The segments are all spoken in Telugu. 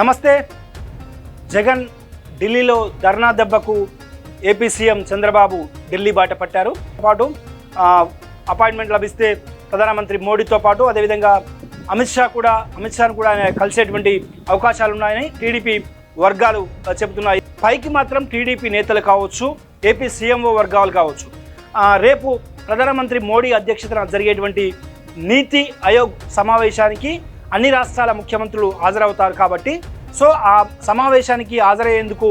నమస్తే. జగన్ ఢిల్లీలో ధర్నా దెబ్బకు ఏపీ సీఎం చంద్రబాబు ఢిల్లీ బాట పట్టారు. పాటు అపాయింట్మెంట్ లభిస్తే ప్రధానమంత్రి మోడీతో పాటు అదేవిధంగా అమిత్ షా కూడా అమిత్ షాను కూడా ఆయన కలిసేటువంటి అవకాశాలు ఉన్నాయని టీడీపీ వర్గాలు చెబుతున్నాయి. పైకి మాత్రం టీడీపీ నేతలు కావచ్చు ఏపీ సీఎంఓ వర్గాలు కావచ్చు. రేపు ప్రధానమంత్రి మోడీ అధ్యక్షతన జరిగేటువంటి నీతి ఆయోగ్ సమావేశానికి అన్ని రాష్ట్రాల ముఖ్యమంత్రులు హాజరవుతారు కాబట్టి. సో ఆ సమావేశానికి హాజరయ్యేందుకు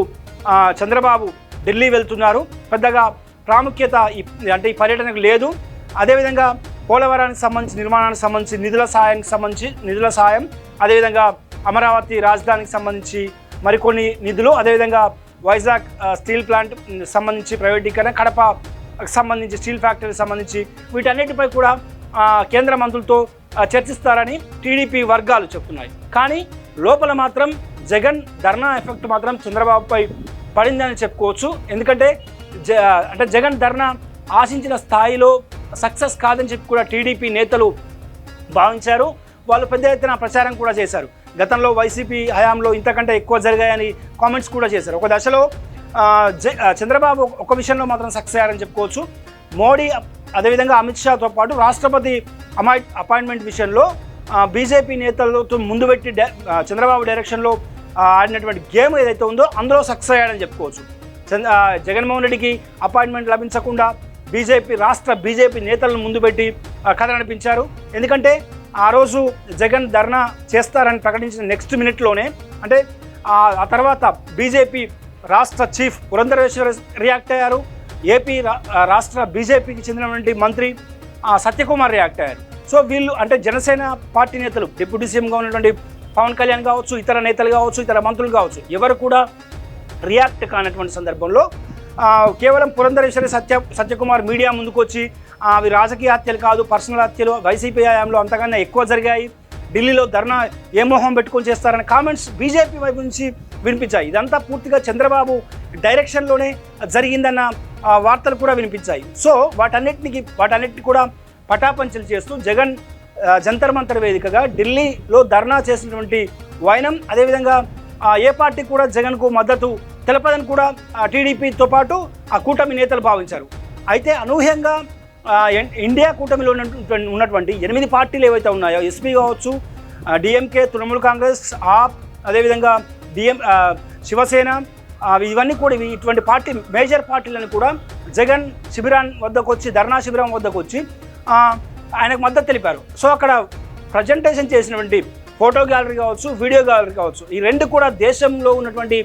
చంద్రబాబు ఢిల్లీ వెళ్తున్నారు. పెద్దగా ప్రాముఖ్యత ఈ- అంటే ఈ పర్యటనకు లేదు. అదేవిధంగా పోలవరానికి సంబంధించి నిర్మాణానికి సంబంధించి నిధుల సాయానికి సంబంధించి నిధుల సాయం అదేవిధంగా అమరావతి రాజధానికి సంబంధించి మరికొన్ని నిధులు అదేవిధంగా వైజాగ్ స్టీల్ ప్లాంట్ సంబంధించి ప్రైవేటీకరణ కడప సంబంధించి స్టీల్ ఫ్యాక్టరీకి సంబంధించి వీటన్నిటిపై కూడా కేంద్ర మంత్రులతో చర్చిస్తారని టీడీపీ వర్గాలు చెప్తున్నాయి. కానీ లోపల మాత్రం జగన్ ధర్నా ఎఫెక్ట్ మాత్రం చంద్రబాబుపై పడిందని చెప్పుకోవచ్చు. ఎందుకంటే జ అంటే జగన్ ధర్నా ఆశించిన స్థాయిలో సక్సెస్ కాదని చెప్పి కూడా టీడీపీ నేతలు భావించారు. వాళ్ళు పెద్ద ఎత్తున ప్రచారం కూడా చేశారు. గతంలో వైసీపీ హయాంలో ఇంతకంటే ఎక్కువ జరిగాయని కామెంట్స్ కూడా చేశారు. ఒక దశలో జ- చంద్రబాబు ఒక విషయంలో మాత్రం సక్సెస్ అయ్యారని చెప్పుకోవచ్చు. మోడీ అదేవిధంగా అమిత్ షాతో పాటు రాష్ట్రపతి అమాయి అపాయింట్మెంట్ విషయంలో బీజేపీ నేతలతో ముందు పెట్టి చంద్రబాబు డైరెక్షన్లో ఆడినటువంటి గేమ్ ఏదైతే ఉందో అందులో సక్సెస్ అయ్యాడని చెప్పుకోవచ్చు. జగన్మోహన్ రెడ్డికి అపాయింట్మెంట్ లభించకుండా బీజేపీ రాష్ట్ర బీజేపీ నేతలను ముందు పెట్టి కథ నడిపించారు. ఎందుకంటే ఆ రోజు జగన్ ధర్నా చేస్తారని ప్రకటించిన నెక్స్ట్ మినిట్లోనే అంటే ఆ ఆ తర్వాత బీజేపీ రాష్ట్ర చీఫ్ పురంధరేశ్వర రియాక్ట్ అయ్యారు. ఏపీ రా- రాష్ట్ర బీజేపీకి చెందినటువంటి మంత్రి సత్యకుమార్ రియాక్ట్ అయ్యారు. సో వీళ్ళు అంటే జనసేన పార్టీ నేతలు డిప్యూటీ సీఎంగా ఉన్నటువంటి పవన్ కళ్యాణ్ కావచ్చు ఇతర నేతలు కావచ్చు ఇతర మంత్రులు కావచ్చు ఎవరు కూడా రియాక్ట్ కానటువంటి సందర్భంలో కేవలం పురంధరేశ్వరి సత్య సత్యకుమార్ మీడియా ముందుకొచ్చి అవి రాజకీయ హత్యలు కాదు పర్సనల్ హత్యలు వైసీపీ హయాంలో అంతకన్నా ఎక్కువ జరిగాయి. ఢిల్లీలో ధర్నా ఏ మొహం పెట్టుకొని చేస్తారనే కామెంట్స్ బీజేపీ వైపు నుంచి వినిపించాయి. ఇదంతా పూర్తిగా చంద్రబాబు డైరెక్షన్లోనే జరిగిందన్న వార్తలు కూడా వినిపించాయి. సో వాటన్నిటికి వాటన్నిటిని కూడా పటాపంచలు చేస్తూ జగన్ జంతర్ మంతర్ వేదికగా ఢిల్లీలో ధర్నా చేసినటువంటి వైనం అదేవిధంగా ఏ పార్టీ కూడా జగన్కు మద్దతు తెలపదని కూడా టీడీపీతో పాటు ఆ కూటమి నేతలు భావించారు. అయితే అనూహ్యంగా ఎన్- ఇండియా కూటమిలో ఉన్నటువంటి ఉన్నటువంటి ఎనిమిది పార్టీలు ఏవైతే ఉన్నాయో ఎస్పీ కావచ్చు డిఎంకే తృణమూల్ కాంగ్రెస్ ఆప్ అదేవిధంగా డిఎం శివసేన ఇవన్నీ కూడా ఇటువంటి పార్టీ మేజర్ పార్టీలను కూడా జగన్ శిబిరాన్ వద్దకు వచ్చి ధర్నా శిబిరం వద్దకు వచ్చి ఆయనకు మద్దతు తెలిపారు. సో అక్కడ ప్రజెంటేషన్ చేసినటువంటి ఫోటో గ్యాలరీ కావచ్చు వీడియో గ్యాలరీ కావచ్చు ఈ రెండు కూడా దేశంలో ఉన్నటువంటి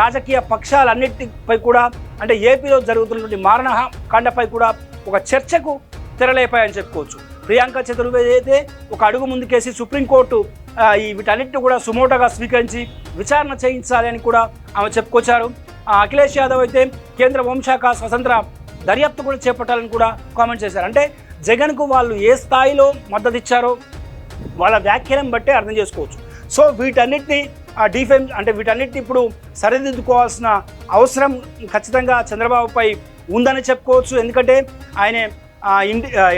రాజకీయ పక్షాలన్నిటిపై కూడా అంటే ఏపీలో జరుగుతున్నటువంటి మారణకాండపై కూడా ఒక చర్చకు తెరలేపాయని చెప్పుకోవచ్చు. ప్రియాంక చతుర్వేది అయితే ఒక అడుగు ముందుకేసి సుప్రీంకోర్టు వీటన్నిటిని కూడా సుమోటోగా స్వీకరించి విచారణ చేయించాలి అని కూడా ఆమె చెప్పుకొచ్చారు. అఖిలేష్ యాదవ్ అయితే కేంద్ర హోంశాఖ స్వతంత్ర దర్యాప్తు కూడా చేపట్టాలని కూడా కామెంట్ చేశారు. అంటే జగన్కు వాళ్ళు ఏ స్థాయిలో మద్దతు ఇచ్చారో వాళ్ళ వ్యాఖ్యానం బట్టే అర్థం చేసుకోవచ్చు. సో వీటన్నిటిని డిఫెన్స్ అంటే వీటన్నిటిని ఇప్పుడు సరిదిద్దుకోవాల్సిన అవసరం ఖచ్చితంగా చంద్రబాబుపై ఉందని చెప్పుకోవచ్చు. ఎందుకంటే ఆయన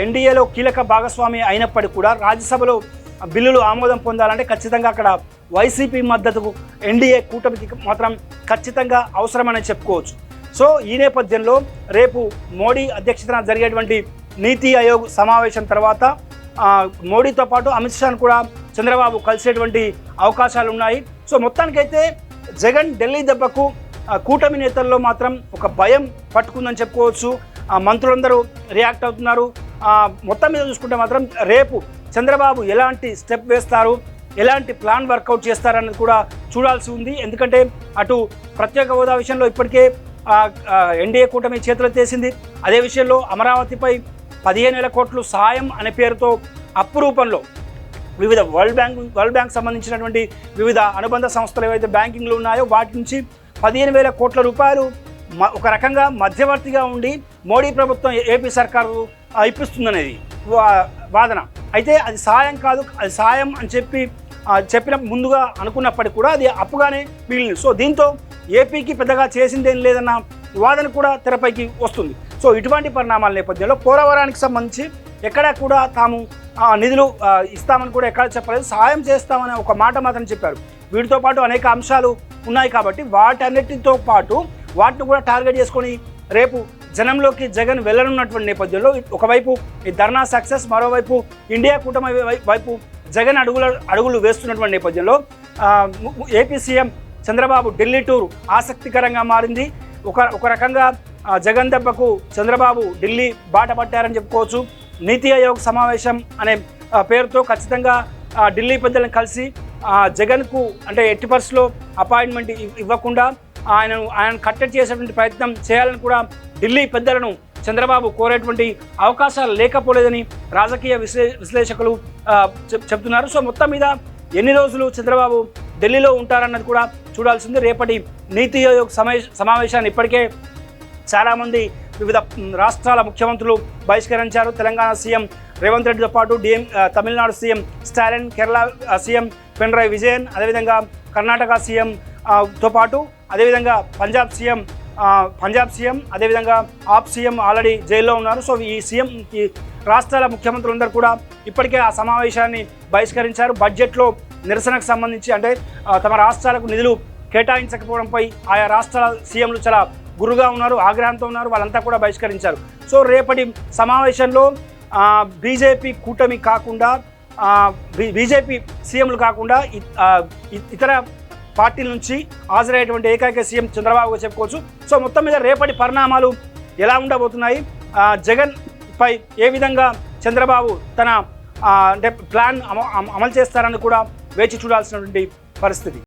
ఎన్డీఏలో కీలక భాగస్వామి అయినప్పటికీ కూడా రాజ్యసభలో బిల్లులు ఆమోదం పొందాలంటే ఖచ్చితంగా అక్కడ వైసీపీ మద్దతుకు ఎన్డీఏ కూటమికి మాత్రం ఖచ్చితంగా అవసరమని చెప్పుకోవచ్చు. సో ఈ నేపథ్యంలో రేపు మోడీ అధ్యక్షతన జరిగేటువంటి నీతి ఆయోగ్ సమావేశం తర్వాత మోడీతో పాటు అమిత్ షాను కూడా చంద్రబాబు కలిసేటువంటి అవకాశాలు ఉన్నాయి. సో మొత్తానికైతే జగన్ ఢిల్లీ దెబ్బకు కూటమి నేతల్లో మాత్రం ఒక భయం పట్టుకుందని చెప్పుకోవచ్చు. ఆ, మంత్రులందరూ రియాక్ట్ అవుతున్నారు. మొత్తం మీద చూసుకుంటే మాత్రం రేపు చంద్రబాబు ఎలాంటి స్టెప్ వేస్తారు? ఎలాంటి ప్లాన్ వర్కౌట్ చేస్తారన్నది కూడా చూడాల్సి ఉంది. ఎందుకంటే అటు ప్రత్యేక హోదా విషయంలో ఇప్పటికే ఎన్డీఏ కూటమి చేతులెత్తేసింది అదే విషయంలో అమరావతిపై పదిహేను వేల కోట్లు సాయం అనే పేరుతో అప్పు రూపంలో వివిధ వరల్డ్ బ్యాంక్ వరల్డ్ బ్యాంక్ సంబంధించినటువంటి వివిధ అనుబంధ సంస్థలు ఏవైతే బ్యాంకింగ్లు ఉన్నాయో వాటి నుంచి పదిహేను వేల కోట్ల రూపాయలు మ- ఒక రకంగా మధ్యవర్తిగా ఉండి మోడీ ప్రభుత్వం ఏపీ సర్కారు ఇప్పిస్తుందనేది. వా- వాదన. అయితే అది సాయం కాదు అది సాయం అని చెప్పి చెప్పిన ముందుగా అనుకున్నప్పటికీ కూడా అది అప్పుగానే మిగిలింది. సో దీంతో ఏపీకి పెద్దగా చేసిందేం లేదన్న వాదన కూడా తెరపైకి వస్తుంది. సో ఇటువంటి పరిణామాల నేపథ్యంలో పోలవరానికి సంబంధించి ఎక్కడ కూడా తాము నిధులు ఇస్తామని కూడా ఎక్కడ చెప్పలేదు. సహాయం చేస్తామని ఒక మాట మాత్రం చెప్పారు. వీటితో పాటు అనేక అంశాలు ఉన్నాయి కాబట్టి వాటన్నిటితో పాటు వాటిని కూడా టార్గెట్ చేసుకొని రేపు జనంలోకి జగన్ వెళ్ళనున్నటువంటి నేపథ్యంలో ఒకవైపు ఈ ధర్నా సక్సెస్ మరోవైపు ఇండియా కూటమి వైపు జగన్ అడుగుల అడుగులు వేస్తున్నటువంటి నేపథ్యంలో AP CM Chandrababu Delhi tour ఆసక్తికరంగా మారింది. ఒక ఒక రకంగా జగన్ దెబ్బకు చంద్రబాబు ఢిల్లీ బాట పట్టారని చెప్పుకోవచ్చు. నీతి ఆయోగ్ సమావేశం అనే పేరుతో ఖచ్చితంగా ఢిల్లీ పెద్దలను కలిసి జగన్కు అంటే ఎట్టి పర్స్లో అపాయింట్మెంట్ ఇవ్వకుండా ఆయనను ఆయన కట్టడి చేసేటువంటి ప్రయత్నం చేయాలని కూడా ఢిల్లీ పెద్దలను చంద్రబాబు కోరేటువంటి అవకాశాలు లేకపోలేదని రాజకీయ విశ్లే విశ్లేషకులు చెప్- చెప్తున్నారు. సో మొత్తం మీద ఎన్ని రోజులు చంద్రబాబు ఢిల్లీలో ఉంటారన్నది కూడా చూడాల్సింది. రేపటి నీతి ఆయోగ్ సమావేశ సమావేశాన్ని ఇప్పటికే చాలామంది వివిధ రాష్ట్రాల ముఖ్యమంత్రులు బహిష్కరించారు. తెలంగాణ సీఎం రేవంత్ రెడ్డితో పాటు DM Tamil Nadu CM Stalin Kerala CM Pinarayi Vijayan అదేవిధంగా కర్ణాటక సీఎం తో పాటు అదేవిధంగా పంజాబ్ సీఎం పంజాబ్ సీఎం అదేవిధంగా ఆప్ సీఎం ఆల్రెడీ జైల్లో ఉన్నారు. సో ఈ సీఎం ఈ రాష్ట్రాల ముఖ్యమంత్రులందరూ కూడా ఇప్పటికే ఆ సమావేశాన్ని బహిష్కరించారు. బడ్జెట్లో నిరసనకు సంబంధించి అంటే తమ రాష్ట్రాలకు నిధులు కేటాయించకపోవడంపై ఆయా రాష్ట్రాల సీఎంలు చాలా గురుగా ఉన్నారు ఆగ్రహంతో ఉన్నారు. వాళ్ళంతా కూడా బహిష్కరించారు. సో రేపటి సమావేశంలో బీజేపీ కూటమి కాకుండా బీజేపీ సీఎంలు కాకుండా ఇతర పార్టీల నుంచి హాజరయ్యేటువంటి ఏకైక సీఎం చంద్రబాబు చెప్పుకోవచ్చు. సో మొత్తం మీద రేపటి పరిణామాలు ఎలా ఉండబోతున్నాయి? జగన్ పై ఏ విధంగా చంద్రబాబు తన అంటే ప్లాన్ అమ- అమలు చేస్తారని కూడా వేచి చూడాల్సినటువంటి పరిస్థితి.